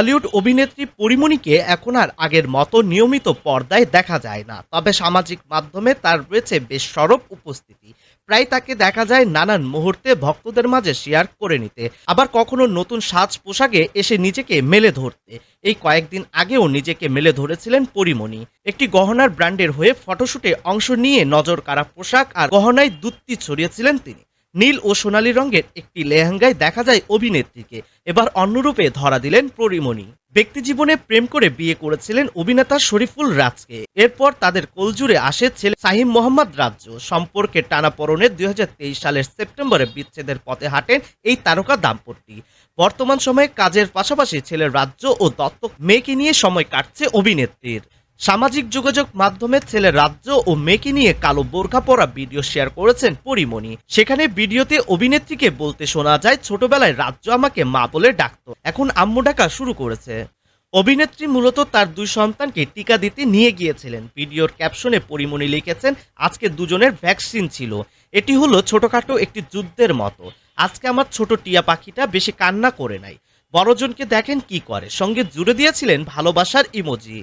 ঢালিউড অভিনেত্রী পরিমণিকে এখন আর আগের মতো নিয়মিত পর্দায় দেখা যায় না। তবে সামাজিক মাধ্যমে তার রয়েছে বেশ সরব উপস্থিতি। প্রায় তাকে দেখা যায় নানান মুহূর্তে ভক্তদের মাঝে শেয়ার করে নিতে। আবার কখনো নতুন সাজ পোশাকে এসে নিজেকে মেলে ধরতে। এই কয়েকদিন আগেও নিজেকে মেলে ধরেছিলেন পরিমণি। একটি গহনার ব্র্যান্ডের হয়ে ফটোশুটে অংশ নিয়ে নজর কাড়া পোশাক আর গহনায় দুত্তি ছড়িয়েছিলেন তিনি। নীল ও সোনালী রঙের একটি লেহেঙ্গায় দেখা যায় অভিনেত্রীকে। এবার অন্যরূপে ধরা দিলেন পরিমণি। ব্যক্তি জীবনে প্রেম করে বিয়ে করেছিলেন অভিনেতা শরীফুল রাজকে। এরপর তাদের কোলজুড়ে আসে ছেলে সাহিম মোহাম্মদ রাজ্য। সম্পর্কে টানাপড়নে দুই সালের সেপ্টেম্বরে বিচ্ছেদের পথে হাঁটেন এই তারকা দাম্পত্যি। বর্তমান সময়ে কাজের পাশাপাশি ছেলের রাজ্য ও দত্তক মেয়েকে নিয়ে সময় কাটছে অভিনেত্রীর। সামাজিক যোগাযোগ মাধ্যমে ছেলে রাজ্য ও মেয়েকে নিয়ে কালো বোরখা পরা ভিডিও শেয়ার করেছেন পরিমণি। সেখানে ভিডিওতে অভিনেত্রীকে বলতে শোনা যায়, ছোটবেলায় রাজ্য আমাকে মা বলে ডাকতো, এখন আম্মু ডাকা শুরু করেছে। অভিনেত্রী মূলত তার দুই সন্তানকে টিকা দিতে নিয়ে গিয়েছিলেন। ভিডিওর ক্যাপশনে পরিমণি লিখেছেন, আজকে দুজনের ভ্যাকসিন ছিল। এটি হলো ছোটখাটো একটি যুদ্ধের মতো। আজকে আমার ছোট টিয়া পাখিটা বেশি কান্না করে নাই। বড়জনকে দেখেন কি করে? সঙ্গে জুড়ে দিয়েছিলেন ভালোবাসার ইমোজি।